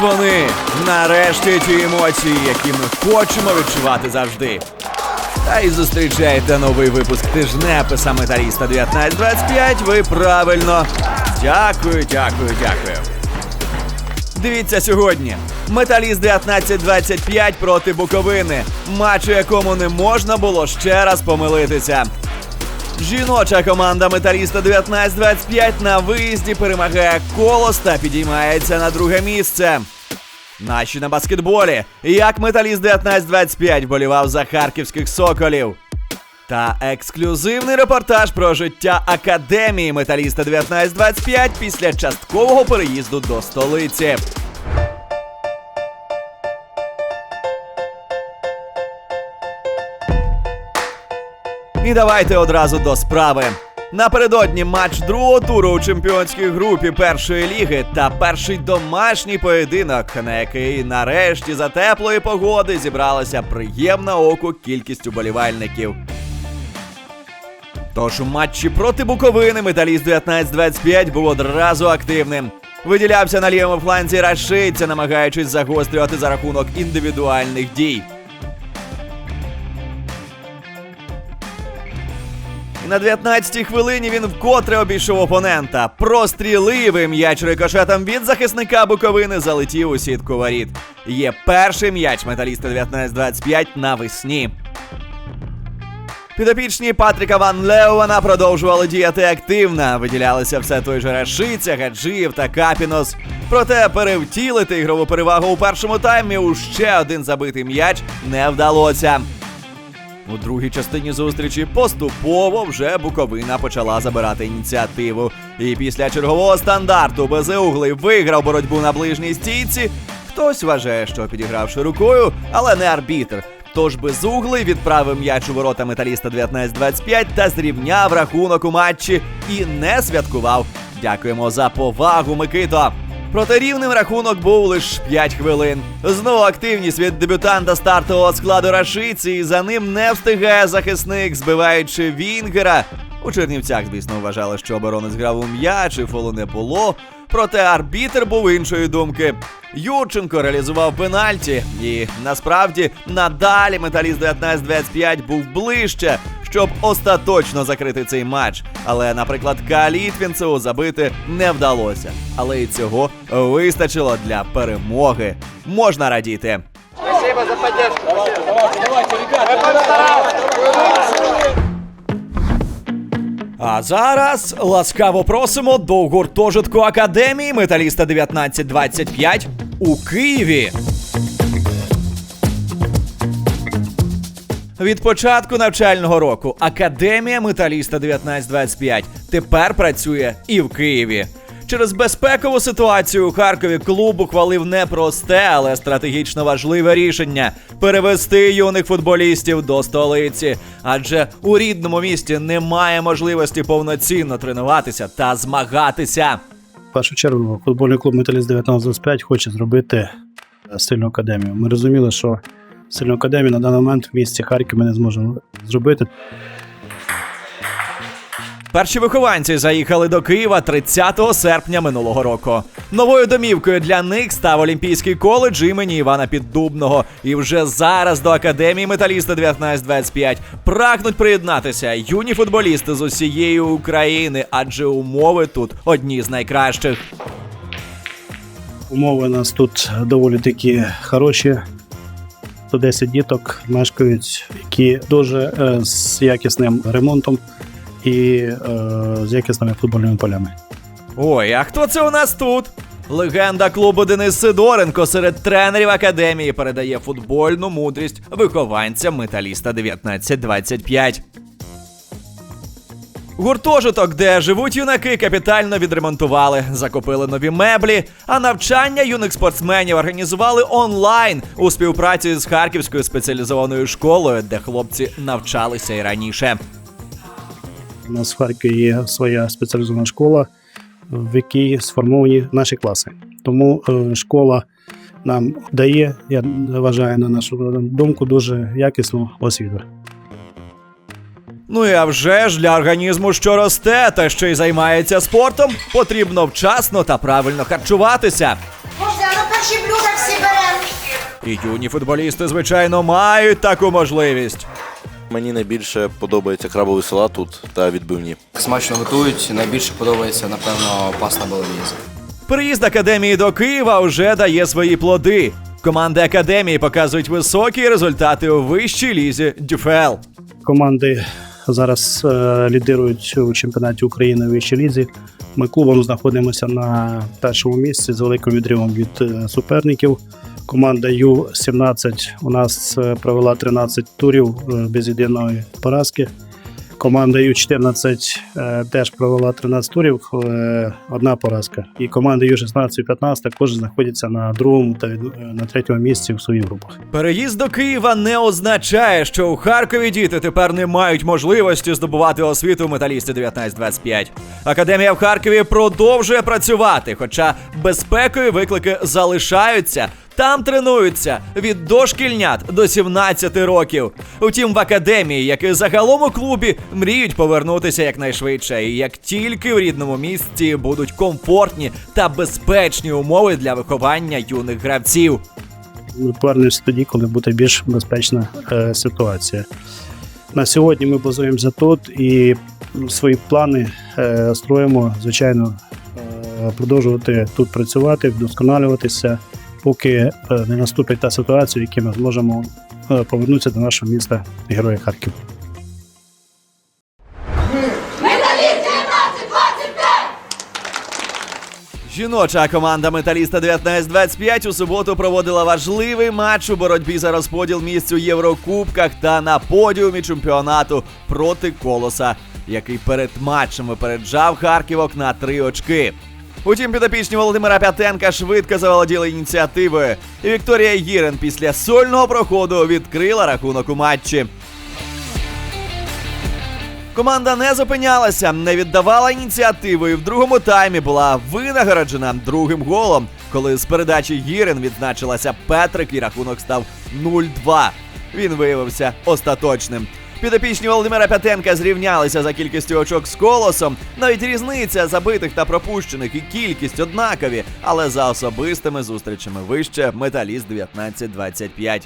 вони. Нарешті ті емоції, які ми хочемо відчувати завжди. Та й зустрічаєте новий випуск тижнеписа Металіста 1925. Ви правильно. Дякую, дякую, дякую. Дивіться сьогодні. Металіст 1925 проти Буковини. Матч, у якому не можна було ще раз помилитися. Жіноча команда металіста 1925 на виїзді перемагає колос та підіймається на друге місце. Наші на баскетболі. Як металіст 1925 болівав за харківських соколів. Та ексклюзивний репортаж про життя академії металіста 1925 після часткового переїзду до столиці. І давайте одразу до справи. Напередодні матч другого туру у чемпіонській групі першої ліги та перший домашній поєдинок, на який нарешті за теплої погоди зібралася приємна оку кількість уболівальників. Тож у матчі проти Буковини металіст 1925 був одразу активним. Виділявся на лівому фланзі рашиця, намагаючись загострювати за рахунок індивідуальних дій. На 19-й хвилині він вкотре обійшов опонента. Простріливий м'яч рикошетом від захисника Буковини залетів у сітку воріт. Є перший м'яч металіста 1925 навесні. Підопічні Патріка Ван Леуана продовжували діяти активно. Виділялися все той же Рашиця, Гаджиєв та Капінос. Проте перевтілити ігрову перевагу у першому таймі у ще один забитий м'яч не вдалося. У другій частині зустрічі поступово вже Буковина почала забирати ініціативу. І після чергового стандарту Безеуглий виграв боротьбу на ближній стійці. Хтось вважає, що підігравши рукою, але не арбітр. Тож безуглий відправив м'яч у ворота металіста 19-25 та зрівняв рахунок у матчі і не святкував. Дякуємо за повагу, Микито. Проте рівним рахунок був лише 5 хвилин. Знову активність від дебютанта стартового складу Рашиці, і за ним не встигає захисник, збиваючи Вінгера. У Чернівцях, звісно, вважали, що оборонець грав у м'яч і фолу не було. Проте арбітр був іншої думки. Юрченко реалізував пенальті, і насправді надалі металіст 19-25 був ближче, щоб остаточно закрити цей матч. Але, наприклад, Калітвінцеву забити не вдалося. Але і цього вистачило для перемоги. Можна радіти. Спасибо за поддержку. Мы постарались. А зараз ласкаво просимо до гуртожитку Академії Металіста 1925 у Києві. Від початку навчального року Академія Металіста 1925 тепер працює і в Києві. Через безпекову ситуацію у Харкові клуб ухвалив непросте, але стратегічно важливе рішення перевести юних футболістів до столиці, адже у рідному місті немає можливості повноцінно тренуватися та змагатися. В першу чергу футбольний клуб Металіст 1925 хоче зробити е, сильну академію. Ми розуміли, що сильну академію на даний момент в місті Харків ми не зможемо зробити. Перші вихованці заїхали до Києва 30 серпня минулого року. Новою домівкою для них став Олімпійський коледж імені Івана Піддубного. І вже зараз до академії металіста 1925 прагнуть приєднатися юні футболісти з усієї України, адже умови тут одні з найкращих. Умови у нас тут доволі такі хороші. 110 діток мешкають, які дуже е, з якісним ремонтом і е, з якісними футбольними полями. Ой, а хто це у нас тут? Легенда клубу Денис Сидоренко серед тренерів академії передає футбольну мудрість вихованцям металіста 1925. Гуртожиток, де живуть юнаки, капітально відремонтували, закупили нові меблі, а навчання юних спортсменів організували онлайн у співпраці з Харківською спеціалізованою школою, де хлопці навчалися і раніше. У нас в Харкові є своя спеціалізована школа, в якій сформовані наші класи. Тому е, школа нам дає, я вважаю, на нашу думку, дуже якісну освіту. Ну і а вже ж для організму, що росте та ще й займається спортом, потрібно вчасно та правильно харчуватися. Можна на перші блюда І юні футболісти, звичайно, мають таку можливість. Мені найбільше подобається крабовий салат тут та відбивні. Смачно готують. Найбільше подобається, напевно, паста болоньєза. Приїзд академії до Києва вже дає свої плоди. Команди академії показують високі результати у вищій лізі ДЮФЛ. Команди зараз е, лідирують у чемпіонаті України у вищій лізі. Ми клубом знаходимося на першому місці з великим відривом від е, суперників. Команда Ю-17 у нас е, провела 13 турів е, без єдиної поразки. Команда Ю-14 е, теж провела 13 турів, одна поразка. І команда Ю-16 і 15 також знаходяться на другому та на третьому місці в своїх групах. Переїзд до Києва не означає, що у Харкові діти тепер не мають можливості здобувати освіту в металісті 1925. Академія в Харкові продовжує працювати, хоча безпекові виклики залишаються. Там тренуються від дошкільнят до 17 років. Утім, в академії, як і загалом у клубі, мріють повернутися якнайшвидше. І як тільки в рідному місті будуть комфортні та безпечні умови для виховання юних гравців. Ми повернемося тоді, коли буде більш безпечна е, ситуація. На сьогодні ми базуємося тут і свої плани е, строїмо, звичайно, е, продовжувати тут працювати, вдосконалюватися, поки е, не наступить та ситуація, в якій ми зможемо е, повернутися до нашого міста Героя Харків. Жіноча команда металіста 1925 у суботу проводила важливий матч у боротьбі за розподіл місць у Єврокубках та на подіумі чемпіонату проти колоса, який перед матчем випереджав Харківок на три очки. Утім, підопічні Володимира П'ятенка швидко заволоділи ініціативою, і Вікторія Гірен після сольного проходу відкрила рахунок у матчі. Команда не зупинялася, не віддавала ініціативу і в другому таймі була винагороджена другим голом, коли з передачі Гірен відзначилася Петрик і рахунок став 0-2. Він виявився остаточним. Підопічні Володимира П'ятенка зрівнялися за кількістю очок з колосом. Навіть різниця забитих та пропущених і кількість однакові, але за особистими зустрічами вище металіст 19-25.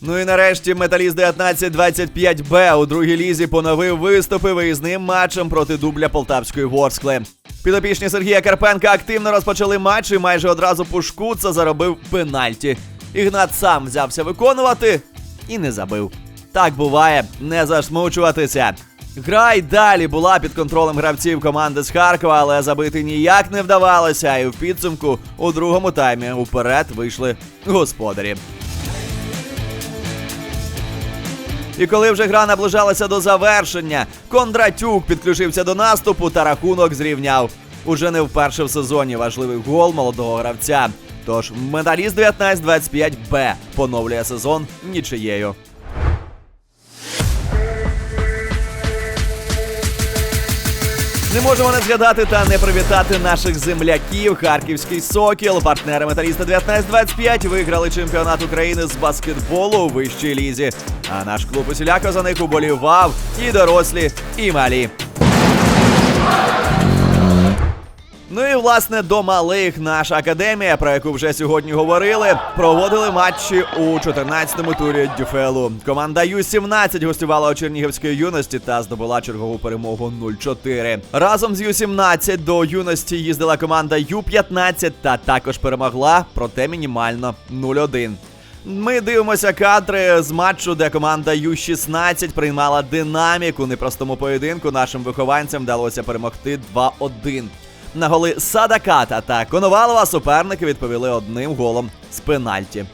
Ну і нарешті металіст 1925Б у другій лізі поновив виступи виїзним матчем проти дубля Полтавської Ворскли. Підопічні Сергія Карпенка активно розпочали матч і майже одразу Пушкуца заробив пенальті. Ігнат сам взявся виконувати і не забив. Так буває, не засмучуватися. Гра й далі була під контролем гравців команди з Харкова, але забити ніяк не вдавалося, і в підсумку у другому таймі уперед вийшли господарі. І коли вже гра наближалася до завершення, Кондратюк підключився до наступу та рахунок зрівняв. Уже не вперше в сезоні важливий гол молодого гравця. Тож металіст 19-25Б поновлює сезон нічиєю. Не можемо не згадати та не привітати наших земляків. Харківський сокіл, партнери металіста 1925 виграли чемпіонат України з баскетболу у вищій лізі. А наш клуб усіляко за них уболівав і дорослі, і малі. Ну і власне до малих наша академія, про яку вже сьогодні говорили, проводили матчі у 14-му турі Дюфелу. Команда Ю-17 гостювала у Чернігівської юності та здобула чергову перемогу 0-4. Разом з Ю-17 до юності їздила команда Ю-15 та також перемогла, проте мінімально 0-1. Ми дивимося кадри з матчу, де команда Ю-16 приймала динамік у непростому поєдинку. Нашим вихованцям вдалося перемогти 2-1. На голи Садаката та Коновалова суперники відповіли одним голом з пенальті.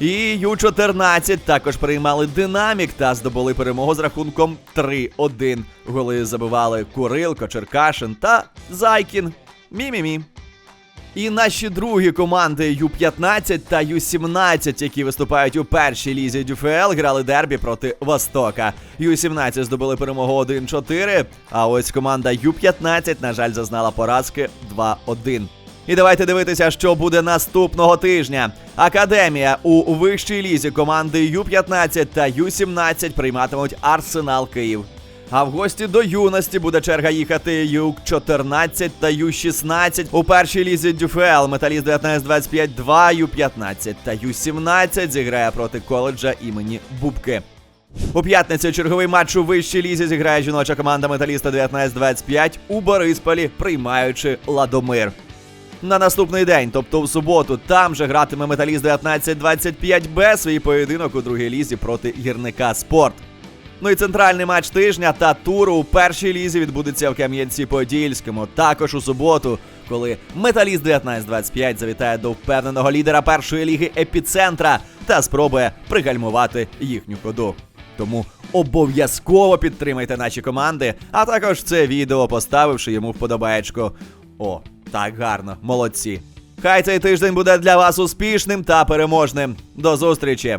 І Ю-14 також приймали динамік та здобули перемогу з рахунком 3-1. Голи забивали Курилко, Черкашин та Зайкін. Мі-мі-мі. І наші другі команди Ю-15 та Ю-17, які виступають у першій лізі ДЮФЛ, грали дербі проти Востока. Ю-17 здобули перемогу 1-4, а ось команда Ю-15, на жаль, зазнала поразки 2-1. І давайте дивитися, що буде наступного тижня. Академія у вищій лізі команди Ю-15 та Ю-17 прийматимуть Арсенал Київ. А в гості до юності буде черга їхати Ю-14 та Ю-16 у першій лізі Дюфел. Металіст 19-25 2, Ю-15 та Ю-17 зіграє проти коледжа імені Бубки. У п'ятницю черговий матч у вищій лізі зіграє жіноча команда металіста 19-25 у Борисполі, приймаючи Ладомир. На наступний день, тобто в суботу, там же гратиме металіст 19-25Б свій поєдинок у другій лізі проти гірника Спорт. Ну і центральний матч тижня та туру у першій лізі відбудеться в Кам'янці-Подільському. Також у суботу, коли металіст 19-25 завітає до впевненого лідера першої ліги епіцентра та спробує пригальмувати їхню ходу. Тому обов'язково підтримайте наші команди, а також це відео поставивши йому вподобаєчко. О, так гарно, молодці. Хай цей тиждень буде для вас успішним та переможним. До зустрічі!